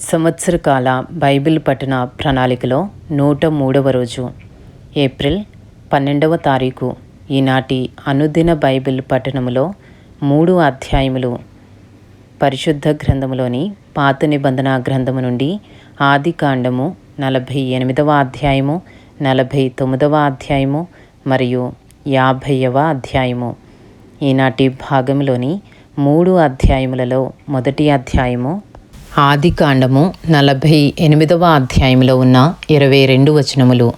సంవత్సరకాల Bible పఠన ప్రణాళికలో నూట మూడవ రోజు ఏప్రిల్ పన్నెండవ తారీఖు ఈనాటి అనుదిన బైబిల్ పఠనములో మూడు అధ్యాయములు. పరిశుద్ధ గ్రంథములోని పాత నిబంధన గ్రంథము నుండి ఆది కాండము నలభై ఎనిమిదవ అధ్యాయము నలభై తొమ్మిదవ అధ్యాయము మరియు యాభైవ అధ్యాయము. ఈనాటి భాగంలోని మూడు అధ్యాయములలో మొదటి అధ్యాయము ఆది కాండము నలభై ఎనిమిదవ అధ్యాయంలో ఉన్న ఇరవై రెండు వచనములు.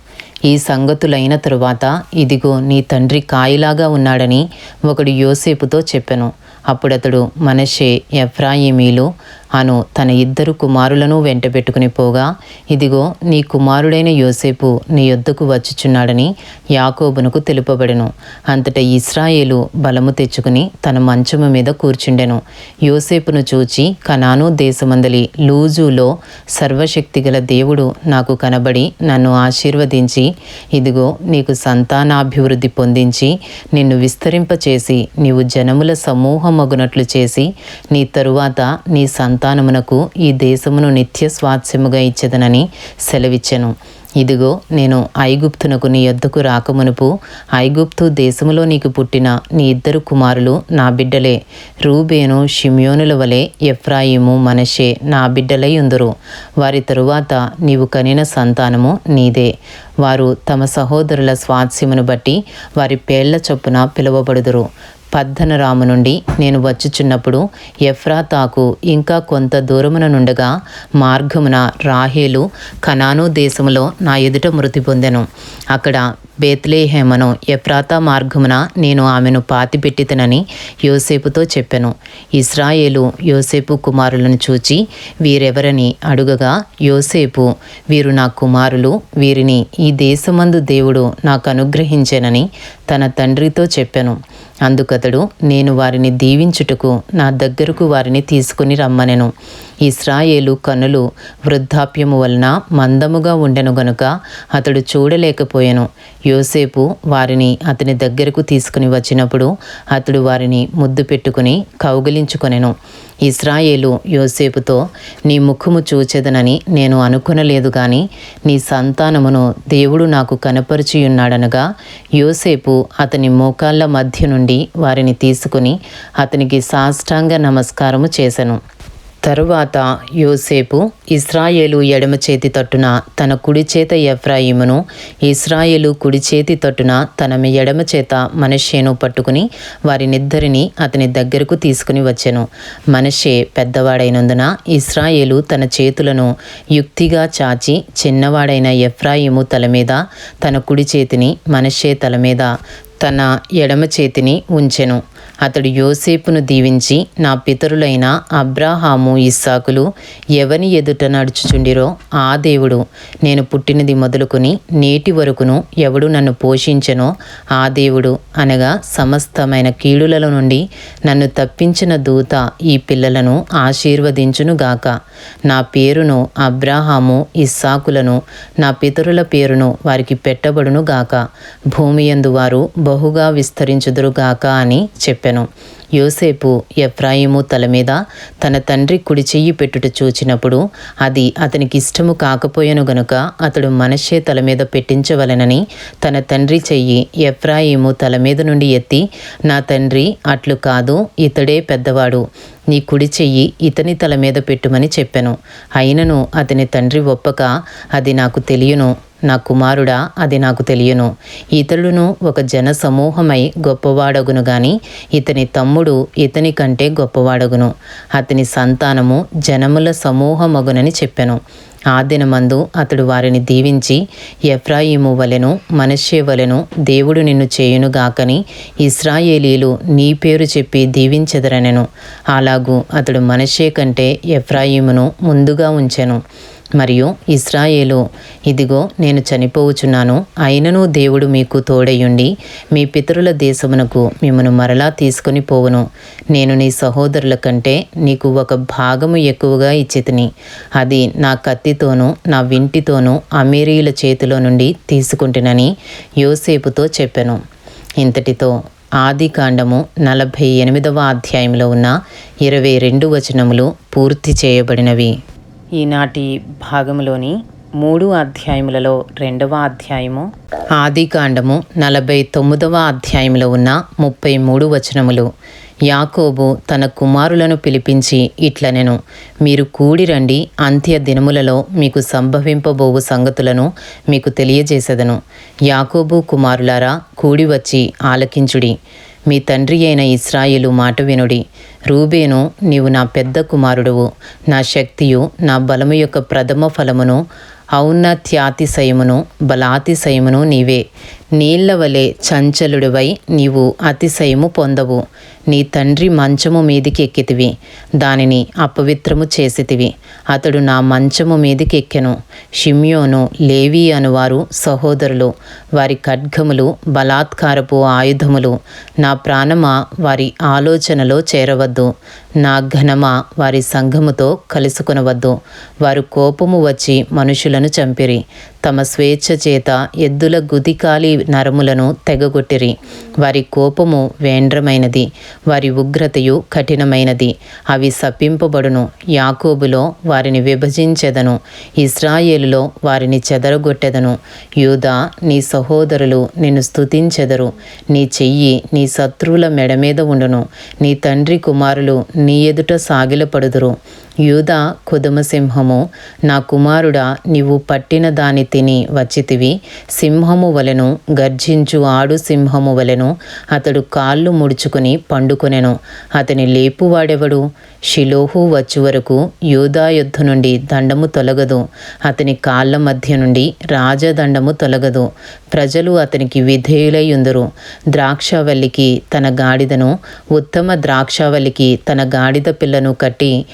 ఈ సంగతులైన తరువాత ఇదిగో నీ తండ్రి కాయిలాగా ఉన్నాడని ఒకడు యోసేపుతో చెప్పెను. అప్పుడతడు మనషే ఎఫ్రాయిమీలు అను తన ఇద్దరు కుమారులను వెంటబెట్టుకుని పోగా ఇదిగో నీ కుమారుడైన యోసేపు నీ యొద్దకు వచ్చుచున్నాడని యాకోబునకు తెలుపబడెను. అంతట ఇస్రాయేలు బలము తెచ్చుకుని తన మంచము మీద కూర్చుండెను. యోసేపును చూచి కనాను దేశమందలి లూజులో సర్వశక్తిగల దేవుడు నాకు కనబడి నన్ను ఆశీర్వదించి ఇదిగో నీకు సంతానాభివృద్ధి పొందించి నిన్ను విస్తరింపచేసి నీవు జనముల సమూహమగునట్లు చేసి నీ తరువాత నీ సంతానమునకు ఈ దేశమును నిత్య స్వాస్యముగా ఇచ్చేదనని సెలవిచ్చెను. ఇదిగో నేను ఐగుప్తునకు నీ యొద్దకు రాకమునుపు ఐగుప్తు దేశములో నీకు పుట్టిన నీ ఇద్దరు కుమారులు నా బిడ్డలే. రూబేను షిమ్యోనుల వలె ఎఫ్రాయిము మనషే నా బిడ్డలై ఉందరు. వారి తరువాత నీవు కనిన సంతానము నీదే. వారు తమ సహోదరుల స్వాస్యమును బట్టి వారి పేళ్ళ చొప్పున పిలువబడుదురు. పద్దనరాము నుండి నేను వచ్చుచున్నప్పుడు ఎఫ్రాతాకు ఇంకా కొంత దూరమున నుండగా మార్గమున రాహేలు కనాను దేశములో నా ఎదుట మృతి పొందెను. అక్కడ బేత్లేహేమను ఎఫ్రాతా మార్గమున నేను ఆమెను పాతిపెట్టితనని యోసేపుతో చెప్పెను. ఇస్రాయేలు యోసేపు కుమారులను చూచి వీరెవరని అడుగగా యోసేపు వీరు నా కుమారులు వీరిని ఈ దేశమందు దేవుడు నాకు అనుగ్రహించెనని తన తండ్రితో చెప్పెను. అందుకతడు నేను వారిని దీవించుటకు నా దగ్గరకు వారిని తీసుకుని రమ్మనెను. ఇస్రాయేలు కనులు వృద్ధాప్యము వలన మందముగా ఉండెను గనుక అతడు చూడలేకపోయాను. యోసేపు వారిని అతని దగ్గరకు తీసుకుని వచ్చినప్పుడు అతడు వారిని ముద్దు పెట్టుకుని కౌగిలించుకొనెను. ఇస్రాయేలు యోసేపుతో నీ ముఖము చూచెదనని నేను అనుకునలేదు గాని నీ సంతానమును దేవుడు నాకు కనపరిచియున్నాడనగా యోసేపు అతని మోకాళ్ళ మధ్య నుండి వారిని తీసుకుని అతనికి సాష్టాంగ నమస్కారము చేశను తరువాత యోసేపు ఇస్రాయేలు ఎడమ చేతి తట్టున తన కుడి చేత ఎఫ్రాయిమును ఇస్రాయేలు కుడి చేతి తట్టున తన ఎడమ చేత మనషేను పట్టుకుని వారినిద్దరిని అతని దగ్గరకు తీసుకుని వచ్చెను. మనషే పెద్దవాడైనందున ఇస్రాయేలు తన చేతులను యుక్తిగా చాచి చిన్నవాడైన ఎఫ్రాయిము తల మీద తన కుడి చేతిని మనషే తల మీద తన ఎడమ చేతిని ఉంచెను. అతడు యోసేపును దీవించి నా పితరులైన అబ్రాహాము ఇస్సాకులు ఎవని ఎదుట నడుచుచుండిరో ఆ దేవుడు నేను పుట్టినది మొదలుకొని నేటి వరకును ఎవడు నన్ను పోషించెనో ఆ దేవుడు అనగా సమస్తమైన కీడుల నుండి నన్ను తప్పించిన దూత ఈ పిల్లలను ఆశీర్వదించునుగాక నా పేరును అబ్రాహాము ఇస్సాకులను నా పితరుల పేరును వారికి పెట్టబడును గాక. భూమి యందు వారు బహుగా విస్తరించుదురుగాక అని చెప్పారు. చెప్పెను. యోసేపు ఎఫ్రాయిము తల మీద తన తండ్రి కుడి చెయ్యి పెట్టుట చూచినప్పుడు అది అతనికి ఇష్టము కాకపోయెను గనుక అతడు మనషే తల మీద పెట్టించవలెనని తన తండ్రి చెయ్యి ఎఫ్రాయిము తల మీద నుండి ఎత్తి నా తండ్రి అట్లు కాదు ఇతడే పెద్దవాడు నీ కుడి చెయ్యి ఇతని తల మీద పెట్టుమని చెప్పెను. అయినను అతని తండ్రి ఒప్పక అది నాకు తెలియను. నా కుమారుడా అది నాకు తెలియను. ఇతడును ఒక జన సమూహమై గొప్పవాడగును గాని ఇతని తమ్ముడు ఇతని కంటే గొప్పవాడగును. అతని సంతానము జనముల సమూహమగునని చెప్పెను. ఆ దినమందు అతడు వారిని దీవించి ఎఫ్రాయిము వలెను మనషే వలెను దేవుడు నిన్ను చేయునుగాకని ఇస్రాయేలీలు నీ పేరు చెప్పి దీవించెదరనెను. అలాగూ అతడు మనషే కంటే ఎఫ్రాయిమును ముందుగా ఉంచెను. మరియు ఇస్రాయేలు ఇదిగో నేను చనిపోవుచున్నాను. అయినను దేవుడు మీకు తోడయుండి మీ పితరుల దేశమునకు మిమ్మను మరలా తీసుకొని పోవును. నేను నీ సహోదరుల కంటే నీకు ఒక భాగము ఎక్కువగా ఇచ్చితిని. అది నా కత్తితోనూ నా వింటితోనూ అమీరీల చేతిలో నుండి తీసుకుంటునని యోసేపుతో చెప్పాను. ఇంతటితో ఆది కాండము నలభై ఎనిమిదవ అధ్యాయంలో ఉన్న ఇరవై రెండు వచనములు పూర్తి చేయబడినవి. ఈనాటి భాగంలోని మూడు అధ్యాయములలో రెండవ అధ్యాయము ఆదికాండము నలభై తొమ్మిదవ అధ్యాయంలో ఉన్న ముప్పై మూడు వచనములు. యాకోబు తన కుమారులను పిలిపించి ఇట్లనెను మీరు కూడి రండి అంత్య దినములలో మీకు సంభవింపబోవు సంగతులను మీకు తెలియజేసేదను. యాకోబు కుమారులారా కూడి వచ్చి ఆలకించుడి. మీ తండ్రి అయిన ఇస్రాయిలు మాట వినుడి. రూబేను నీవు నా పెద్ద కుమారుడువు. నా శక్తియు నా బలము యొక్క ప్రథమ ఫలమును ఔన్నత్యాతిశయమును బలాతిశయమును నీవే. నీళ్ళవలె చంచలుడివై నీవు అతిశయము పొందవు. నీ తండ్రి మంచము మీదికి ఎక్కితివి. దానిని అపవిత్రము చేసితివి. అతడు నా మంచము మీదికి ఎక్కెను షిమ్యోను లేవి అనువారు సహోదరులు. వారి ఖడ్గములు బలాత్కారపు ఆయుధములు. నా ప్రాణమా వారి ఆలోచనలో చేరవద్దు. నా ఘనమా వారి సంఘముతో కలుసుకొనవద్దు. వారు కోపము వచ్చి మనుషులను చంపిరి. తమ స్వేచ్ఛ చేత ఎద్దుల గుదికాలి నరములను తెగగొట్టిరి. వారి కోపము వేండ్రమైనది వారి ఉగ్రతయు కఠినమైనది. అవి సప్పింపబడును యాకోబులో వారిని విభజించెదను. ఇస్రాయేలులో వారిని చెదరగొట్టెదను. యూదా నీ సహోదరులు నిన్ను స్తుతించెదరు. నీ చెయ్యి నీ శత్రువుల మెడ మీద ఉండును. నీ తండ్రి కుమారులు నీ ఎదుట సాగిలపడుదురు. యూద కుదుమసింహము నా కుమారుడా నీవు పట్టిన దాని తిని వచ్చితివి. సింహము వలెను గర్జించు ఆడు సింహము వలెను అతడు కాళ్ళు ముడుచుకుని పండుకొనెను. అతని లేపువాడెవడు? షిలోహు వచ్చు వరకు యూదా యుద్ధ నుండి దండము తొలగదు. అతని కాళ్ళ మధ్య నుండి రాజదండము తొలగదు. ప్రజలు అతనికి విధేయులయ్యుందరు ద్రాక్షవల్లికి తన గాడిదను ఉత్తమ ద్రాక్షవల్లికి తన గాడిద పిల్లను కట్టి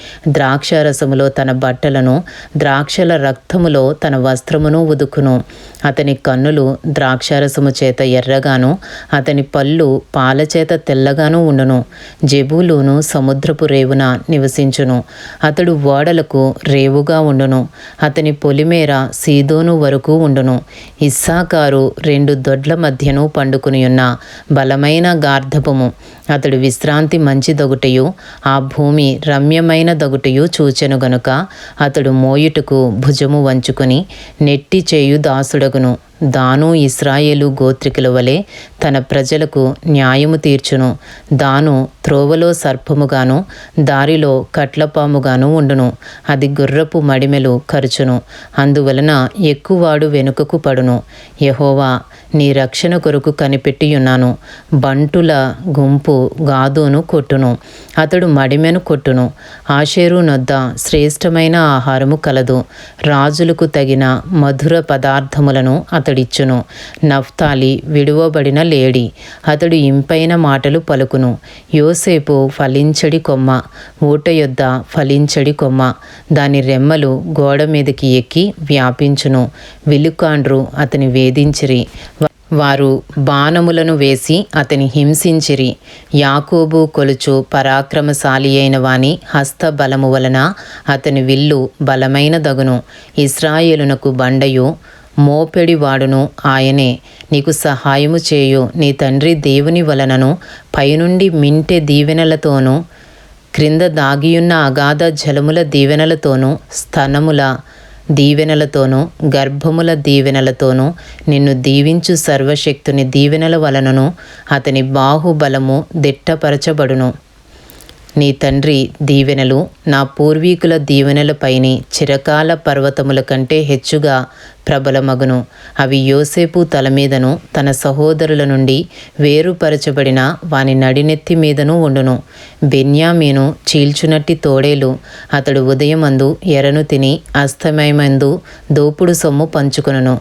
ద్రాక్షరసములో తన బట్టలను ద్రాక్షల రక్తములో తన వస్త్రమును ఉదుకును. అతని కన్నులు ద్రాక్షారసము చేత ఎర్రగాను అతని పళ్ళు పాల చేత తెల్లగాను ఉండును. జబూలును సముద్రపు రేవున నివసించును. అతడు ఓడలకు రేవుగా ఉండును. అతని పొలిమేర సీదోను వరకు ఉండును. ఇస్సాకారు రెండు దొడ్ల మధ్యను పండుకుని ఉన్న బలమైన గార్ధపము. అతడు విశ్రాంతి మంచిదొగుటయు ఆ భూమి రమ్యమైన దొగుటయు చూచెను గనుక అతడు మోయుటకు భుజము వంచుకొని నెట్టి చేయు దాసుడగును. దాను ఇస్రాయేలు గోత్రికుల వలె తన ప్రజలకు న్యాయము తీర్చును. దాను త్రోవలో సర్పముగాను దారిలో కట్లపాముగాను ఉండును. అది గుర్రపు మడిమెలు ఖర్చును అందువలన ఎక్కువాడు వెనుకకు పడును. యహోవా నీ రక్షణ కొరకు కనిపెట్టియున్నాను. బంటుల గుంపు గాదును కొట్టును. అతడు మడిమెను కొట్టును. ఆషేరు నొద్ద శ్రేష్టమైన ఆహారము కలదు. రాజులకు తగిన మధుర పదార్థములను అతడిచ్చును. నఫ్తాలి విడువబడిన లేడి. అతడు ఇంపైన మాటలు పలుకును. యోసేపు ఫలించడి కొమ్మ. ఊట యొద్ద ఫలించడి కొమ్మ. దాని రెమ్మలు గోడ మీదకి ఎక్కి వ్యాపించును. విలుకాండ్రు అతని వేధించిరి. వారు బాణములను వేసి అతని హింసించిరి. యాకోబు కొలుచు పరాక్రమశాలి అయిన వాని హస్త బలము వలన అతని విల్లు బలమైన దగును ఇస్రాయేలునకు బండయు మోపెడి వాడును ఆయనే. నీకు సహాయము చేయు. నీ తండ్రి దేవుని వలనను పైనుండి మింటె దీవెనలతోనూ క్రింద దాగియున్న అగాధ జలముల దీవెనలతోనూ స్తనముల దీవెనలతోనూ గర్భముల దీవెనలతోనూ నిన్ను దీవించు సర్వశక్తుని దీవెనల వలనను అతని బాహుబలము దిట్టపరచబడును. నీ తండ్రి దీవెనలు నా పూర్వీకుల దీవెనలపైని చిరకాల పర్వతముల కంటే హెచ్చుగా ప్రబలమగును. అవి యోసేపు తల మీదను తన సహోదరుల నుండి వేరుపరచబడిన వాని నడినెత్తి మీదను ఉండును. బెన్యామీను చీల్చునట్టి తోడేలు అతడు ఉదయమందు ఎరను తిని అస్తమయమందు దోపుడు సొమ్ము పంచుకొనును.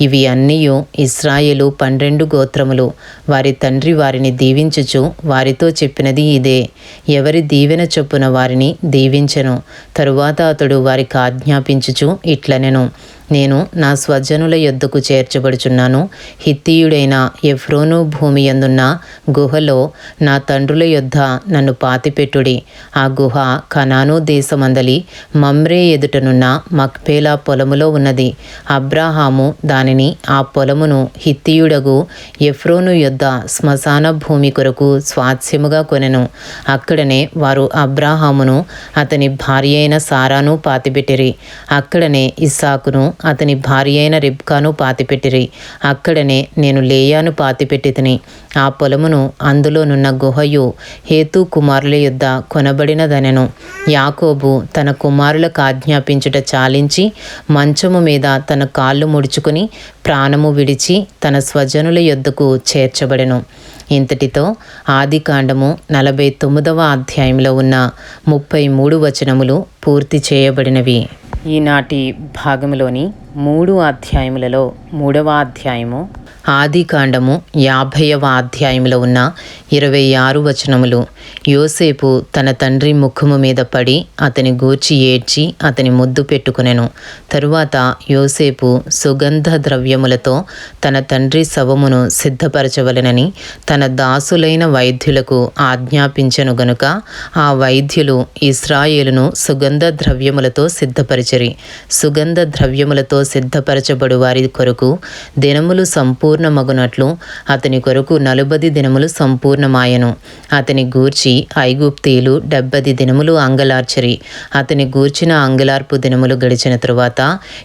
ఇవి అన్నీయు ఇస్రాయేలు పన్నెండు గోత్రములు. వారి తండ్రి వారిని దీవించుచు వారితో చెప్పినది ఇదే. ఎవరి దీవెన చొప్పున వారిని దీవించెను తరువాత అతడు వారికి ఆజ్ఞాపించుచు ఇట్లనెను. నేను నా స్వజనుల యొద్దకు చేర్చబడుచున్నాను. హిత్తీయుడైన ఎఫ్రోను భూమి ఎందున్న గుహలో నా తండ్రుల యొద్ద నన్ను పాతిపెట్టుడి. ఆ గుహ కనాను దేశమందలి మమ్రే ఎదుటనున్న మక్పేలా పొలములో ఉన్నది. అబ్రాహాము దాని దానిని ఆ పొలమును హిత్తియుడగు ఎఫ్రోను యొద్ద శ్మశాన భూమి కొరకు స్వాస్యముగా కొనెను. అక్కడనే వారు అబ్రాహామును అతని భార్య అయిన సారాను పాతిపెట్టిరి. అక్కడనే ఇస్సాకును అతని భార్య అయిన రిబ్కాను పాతిపెట్టిరి. అక్కడనే నేను లేయాను పాతిపెట్టితిని ఆ పొలమును అందులోనున్న గుహయు హేతు కుమారుల యొద్ద కొనబడినదనెను. యాకోబు తన కుమారులకు ఆజ్ఞాపించుట చాలించి మంచము మీద తన కాళ్ళు ముడుచుకుని ప్రాణము విడిచి తన స్వజనుల యొద్దకు చేర్చబడెను. ఇంతటితో ఆది కాండము నలభై తొమ్మిదవ అధ్యాయంలో ఉన్న ముప్పై మూడు వచనములు పూర్తి చేయబడినవి. ఈనాటి భాగంలోని మూడు అధ్యాయములలో మూడవ అధ్యాయము ఆదికాండము యాభైవ అధ్యాయంలో ఉన్న ఇరవై ఆరు వచనములు. యోసేపు తన తండ్రి ముఖము మీద పడి అతని గూర్చి ఏడ్చి అతని ముద్దు పెట్టుకునెను. తరువాత యోసేపు సుగంధ ద్రవ్యములతో తన తండ్రి శవమును సిద్ధపరచవలెనని తన దాసులైన వైద్యులకు ఆజ్ఞాపించను గనుక ఆ వైద్యులు ఇస్రాయేలును సుగంధ ద్రవ్యములతో సిద్ధపరిచరి. సుగంధ ద్రవ్యములతో సిద్ధపరచబడు వారి కొరకు దినములు సంపూర్ణ సంపూర్ణమగునట్లు అతని కొరకు నలుబది దినములు సంపూర్ణమాయను. అతని గూర్చి ఐగుప్తీయులు డెబ్బది దినములు అంగలార్చరి. అతని గూర్చిన అంగలార్పు దినములు గడిచిన తరువాత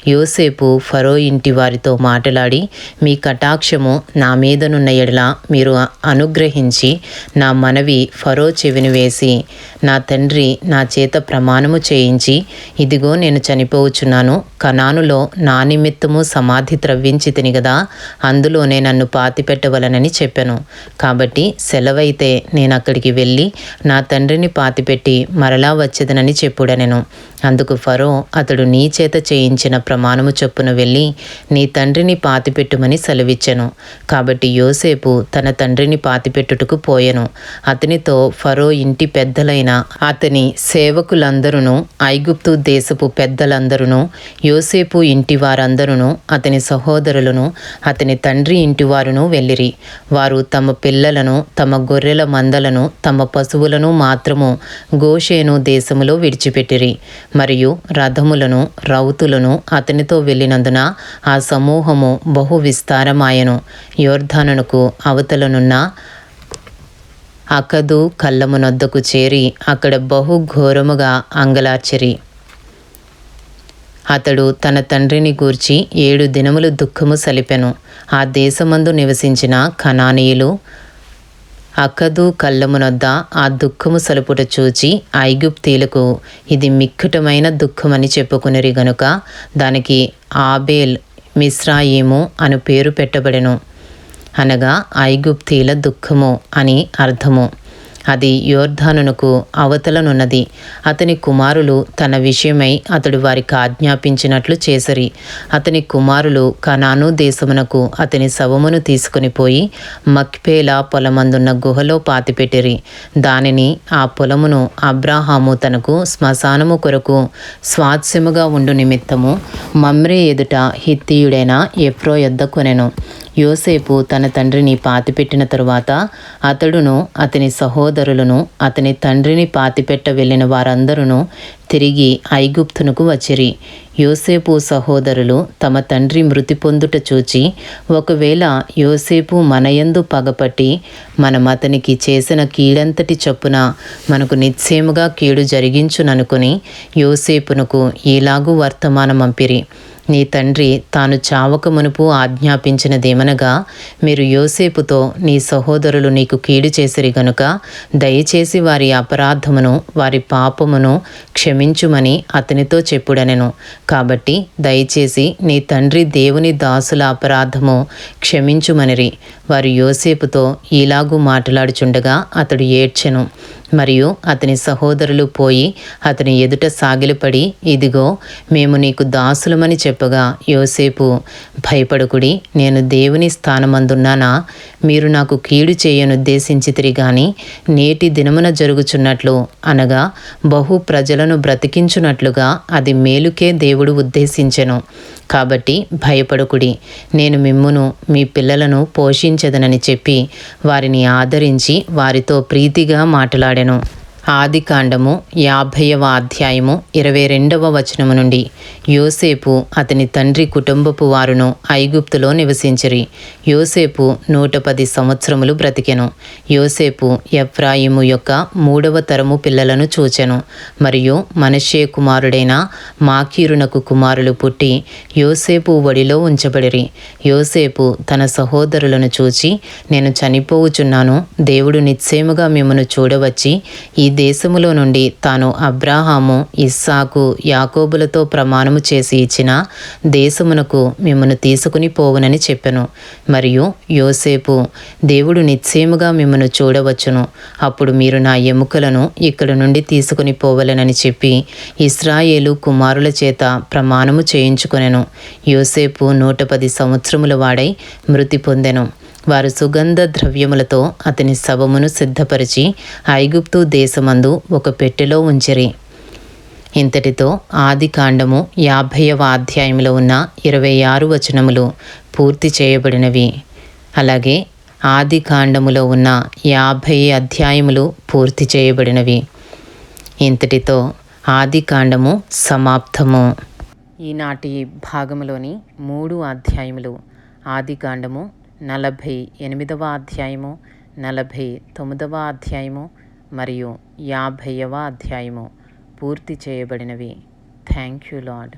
యోసేపు ఫరో ఇంటి వారితో మాట్లాడి మీ కటాక్షము నా మీదనున్న ఎడల మీరు అనుగ్రహించి నా మనవి ఫరో చెవిని వేసి నా తండ్రి నా చేత ప్రమాణము చేయించి ఇదిగో నేను చనిపోవచ్చున్నాను కనానులో నా నిమిత్తము సమాధి త్రవ్వించి తిని కదా అందులో అందులోనే నన్ను పాతిపెట్టవలనని చెప్పాను. కాబట్టి సెలవైతే నేను అక్కడికి వెళ్ళి నా తండ్రిని పాతిపెట్టి మరలా వచ్చేదనని చెప్పుడనెను. అందుకు ఫరో అతడు నీ చేత చేయించిన ప్రమాణము చొప్పున వెళ్ళి నీ తండ్రిని పాతిపెట్టుమని సెలవిచ్చెను. కాబట్టి యోసేపు తన తండ్రిని పాతిపెట్టుటకు పోయెను. అతనితో ఫరో ఇంటి పెద్దలైన అతని సేవకులందరూ ఐగుప్తు దేశపు పెద్దలందరూ యోసేపు ఇంటి వారందరూ అతని సహోదరులను అతని తండ్రి ఇంటి ఇంటివారును వెళ్ళిరి. వారు తమ పిల్లలను తమ గొర్రెల మందలను తమ పశువులను మాత్రము గోషేను దేశములో విడిచిపెట్టిరి. మరియు రథములను రౌతులను అతనితో వెళ్ళినందున ఆ సమూహము బహు విస్తారమాయను. యోర్ధనునకు అవతలనున్న అకదు కళ్ళమునొద్దకు చేరి అక్కడ బహు ఘోరముగా అంగలార్చిరి. అతడు తన తండ్రిని గూర్చి ఏడు దినములు దుఃఖము సలిపెను. ఆ దేశమందు నివసించిన కనానీయులు అక్కదు కళ్ళమునొద్ద ఆ దుఃఖము సలుపుట చూచి ఐగుప్తీలకు ఇది మిక్కుటమైన దుఃఖమని చెప్పుకునిరి గనుక దానికి ఆబేల్ మిశ్రాయిము అను పేరు పెట్టబడెను. అనగా ఐగుప్తీల దుఃఖము అని అర్థము. అది యోర్ధానునకు అవతలనున్నది. అతని కుమారులు తన విషయమై అతడు వారికి ఆజ్ఞాపించినట్లు చేసరి. అతని కుమారులు కనాను దేశమునకు అతని శవమును తీసుకుని పోయి మక్పేలా పొలమందున్న గుహలో పాతిపెట్టిరి. దానిని ఆ పొలమును అబ్రాహాము తనకు శ్మశానము కొరకు స్వాస్యముగా ఉండు నిమిత్తము మమ్రే ఎదుట హిత్తియుడైన ఎఫ్రో యొద్ద కొనెను. యోసేపు తన తండ్రిని పాతిపెట్టిన తరువాత అతడును అతని సహోదరులను అతని తండ్రిని పాతిపెట్ట వెళ్ళిన వారందరూ తిరిగి ఐగుప్తునకు వచ్చిరి. యోసేపు సహోదరులు తమ తండ్రి మృతి పొందుట చూచి ఒకవేళ యోసేపు మనయందు పగపట్టి మనం అతనికి చేసిన కీడంతటి చొప్పున మనకు నిశ్చయముగా కీడు జరిగించుననుకుని యోసేపునకు ఎలాగూ వర్తమానం పంపిరి నీ తండ్రి తాను చావక మునుపు ఆజ్ఞాపించినదేమనగా మీరు యోసేపుతో నీ సహోదరులు నీకు కీడు చేసిరి గనుక దయచేసి వారి అపరాధమును వారి పాపమును క్షమించుమని అతనితో చెప్పుడనెను. కాబట్టి దయచేసి నీ తండ్రి దేవుని దాసుల అపరాధము క్షమించుమనిరి. వారు యోసేపుతో ఇలాగూ మాట్లాడుచుండగా అతడు ఏడ్చెను. మరియు అతని సహోదరులు పోయి అతని ఎదుట సాగిలపడి ఇదిగో మేము నీకు దాసులమని చెప్పగా యోసేపు భయపడకుడి నేను దేవుని స్థానమందున్నానా? మీరు నాకు కీడు చేయనుద్దేశించితిరి గాని నేటి దినమున జరుగుచున్నట్లు అనగా బహు ప్రజలను బ్రతికించున్నట్లుగా అది మేలుకే దేవుడు ఉద్దేశించెను. కాబట్టి భయపడకుడి నేను మిమ్మును మీ పిల్లలను పోషించదనని చెప్పి వారిని ఆదరించి వారితో ప్రీతిగా మాట్లాడాను. ఆది కాండము యాభైవ అధ్యాయము ఇరవై రెండవ వచనము నుండి యోసేపు అతని తండ్రి కుటుంబపు వారును ఐగుప్తులో నివసించిరి. యోసేపు నూట పది సంవత్సరములు బ్రతికెను. యోసేపు ఎఫ్రాయిము యొక్క మూడవ తరము పిల్లలను చూచెను. మరియు మనషే కుమారుడైన మాకీరునకు కుమారులు పుట్టి యోసేపు ఒడిలో ఉంచబడిరి. యోసేపు తన సహోదరులను చూచి నేను చనిపోవుచున్నాను. దేవుడు నిశ్చయముగా మిమ్మను చూడవచ్చి ఈ దేశములో నుండి తాను అబ్రాహాము ఇస్సాకు యాకోబులతో ప్రమాణము చేసి ఇచ్చిన దేశమునకు మిమ్మను తీసుకుని పోవునని చెప్పెను. మరియు యోసేపు దేవుడు నిశ్చయముగా మిమ్మను చూడవచ్చును. అప్పుడు మీరు నా ఎముకలను ఇక్కడ నుండి తీసుకుని పోవలెనని చెప్పి ఇస్రాయేలు కుమారుల చేత ప్రమాణము చేయించుకొనెను. యోసేపు నూట పది సంవత్సరముల వాడై మృతి పొందెను. వారు సుగంధ ద్రవ్యములతో అతని శవమును సిద్ధపరిచి ఐగుప్తు దేశమందు ఒక పెట్టెలో ఉంచిరి. ఇంతటితో ఆది కాండము యాభైవ అధ్యాయంలో ఉన్న ఇరవై ఆరు వచనములు పూర్తి చేయబడినవి. అలాగే ఆది కాండములో ఉన్న యాభై అధ్యాయములు పూర్తి చేయబడినవి. ఇంతటితో ఆది కాండము సమాప్తము. ఈనాటి భాగములోని మూడు అధ్యాయములు ఆది కాండము నలభై ఎనిమిదవ అధ్యాయము నలభై తొమ్మిదవ అధ్యాయము మరియు యాభైవ అధ్యాయము పూర్తి చేయబడినవి. Thank you lord